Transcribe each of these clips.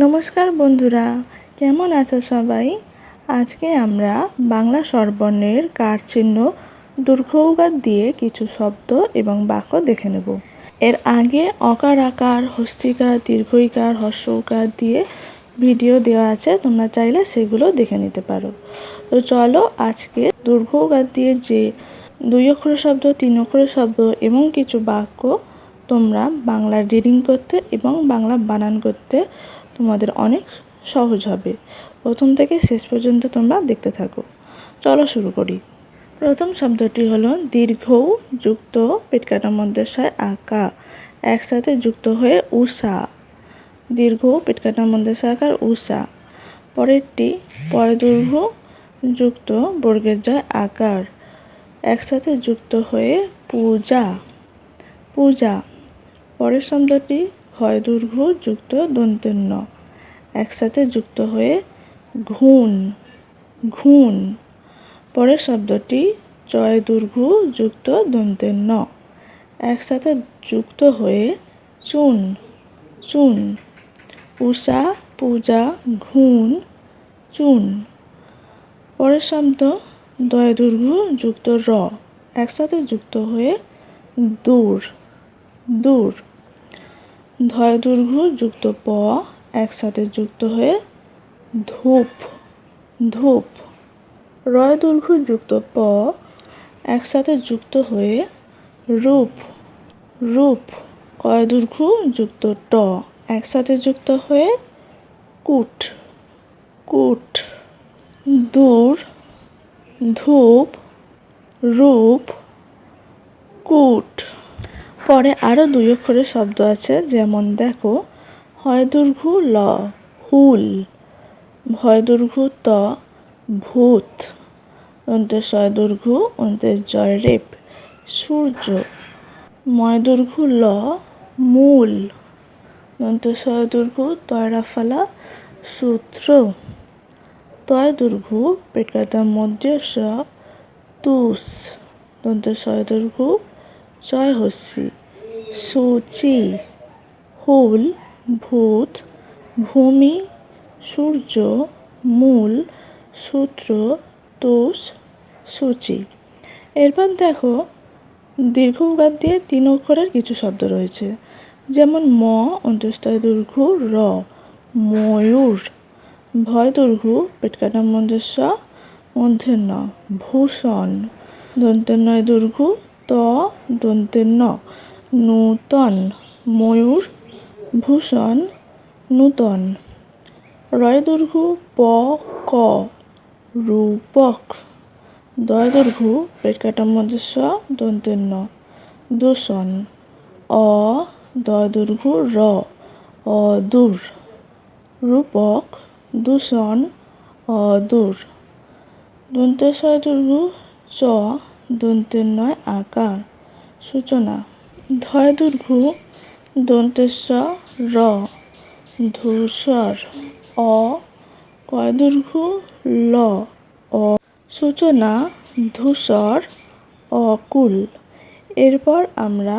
নমস্কার বন্ধুরা, কেমন আছো সবাই? আজকে আমরা বাংলা স্বরবর্ণের কার চিহ্ন দুর্ঘৌগার দিয়ে কিছু শব্দ এবং বাক্য দেখে নেব। এর আগে অকার আকার, হস্তিকার, দীর্ঘইকার, হর্ষৌকার দিয়ে ভিডিও দেওয়া আছে, তোমরা চাইলে সেগুলো দেখে নিতে পারো। তো চলো আজকে দুর্ঘৌগার দিয়ে যে দুই অক্ষরের শব্দ, তিন অক্ষরের শব্দ এবং কিছু বাক্য তোমরা বাংলা রিডিং করতে এবং বাংলা বানান করতে তোমাদের অনেক সহজ হবে। প্রথম থেকে শেষ পর্যন্ত তোমরা দেখতে থাকো। চলো শুরু করি। প্রথম শব্দটি হলো দীর্ঘ যুক্ত পেটকাটা মধ্যশায় আঁকা। একসাথে যুক্ত হয়ে উষা। দীর্ঘ পেটকাটা মধ্যশায় আকার উষা। পরেরটি পয়দৈর্ঘ্য যুক্ত বর্গের জয় আকার। একসাথে যুক্ত হয়ে পূজা। পূজা। পরের শব্দটি হয় দৈর্ঘ্য যুক্ত দন্তেন্য। একসাথে যুক্ত হয়ে ঘুণ ঘুণ। পরের শব্দটি জয় দৈর্ঘ্য যুক্ত দন্তেন্য। একসাথে যুক্ত হয়ে চুন চুন। উষা, পূজা, ঘুণ, চুন। পরের শব্দ দয় দৈর্ঘ্য যুক্ত র। একসাথে যুক্ত হয়ে দূর দূর। ধয় দৈর্ঘ্য যুক্ত প একসাথে যুক্ত হয়ে ধূপ ধূপ। রয় দৈর্ঘ্য যুক্ত প একসাথে যুক্ত হয়ে রূপ রূপ। কয় দৈর্ঘ্য যুক্ত ট একসাথে যুক্ত হয়ে কুট কুট। দূর, ধূপ, রূপ, কুট। পরে আরও দুই অক্ষরের শব্দ আছে, যেমন দেখো হয় দৈর্ঘ্য ল, হুল ভয় দৈর্ঘ্য ত, ভূত অন্তের শয় দৈর্ঘ্য অন্তের জয় রেপ সূর্য ময় দৈর্ঘ্য ল, মূল দন্তের শয় দৈর্ঘ্য তয়রাফালা সূত্র তয় দৈর্ঘ্য পেটকাতা মধ্য স তুষ দন্তের শয় দৈর্ঘ্য জয় হস্যি সূচি, হুল, ভূত, ভূমি, সূর্য, মূল, সূত্র, তোষ, সূচি। এরপর দেখো দীর্ঘ দীর্ঘগাত দিয়ে তিন অক্ষরের কিছু শব্দ রয়েছে। যেমন ম অন্তস্তয় দৈর্ঘ্য র, ময়ূর, ভয় দৈর্ঘ্য পেটকাটা মঞ্জস্ব মধ্যে ন ভূষণ দন্তের নয় দৈর্ঘ্য ত দন্তের ন নূতন ময়ূর ভূষণ নূতন। রয় দৈর্ঘ্য প ক রূপক। দয় দৈর্ঘ্য পেটকাটা মধ্যস্ব দন্তের ন দূষণ। অ দয় দৈর্ঘ্য র অদূর। রূপক দূষণ অদূর। দন্তেশ্বয় দৈর্ঘ্য চ দন্তের নয় আকার। সূচনা ধয় দৈর্ঘ্য দন্তেশ্ব র। ধূসর অ। কয় ল। অ। সূচনা ধূসর অকুল। এরপর আমরা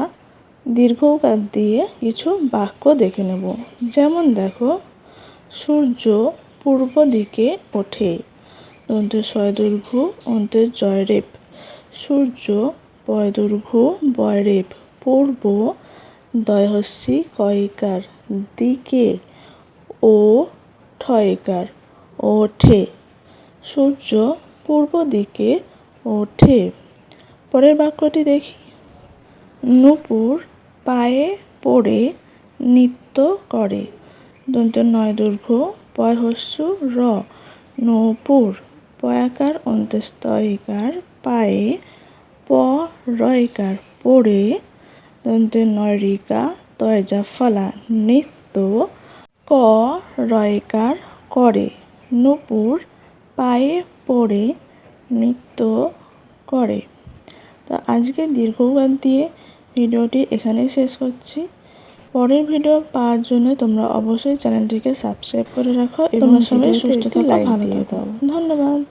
দীর্ঘকার দিয়ে কিছু বাক্য দেখে নেব। যেমন দেখো, সূর্য পূর্ব দিকে ওঠে। অন্তের ছয় দৈর্ঘ্য অন্তের জয়রেপ সূর্য পয় দৈর্ঘ্য বয়রেপ পূর্ব দয়হস্যি কয়কার দিকে ও ঠয়কার ওঠে। সূর্য পূর্ব দিকে ওঠে। পরের বাক্যটি দেখি। নূপুর পায়ে পড়ে নৃত্য করে। দন্ত নয় দৈর্ঘ্য পয়হস্য র। নূপুর পয়াকার অন্ত্যস্তয়িকার পায়ে প রয়কার পড়ে দন্তের নয় রিকা তয়জা ফলা নৃত্য ক রয়কার করে। নূপুর পায়ে পড়ে নৃত্য করে। তো আজকে দীর্ঘবাদ দিয়ে ভিডিওটি এখানেই শেষ করছি। পরের ভিডিও পাওয়ার জন্য তোমরা অবশ্যই চ্যানেলটিকে সাবস্ক্রাইব করে রাখো এবং সবাই সুস্থ থাকো ভালো থাকো। ধন্যবাদ।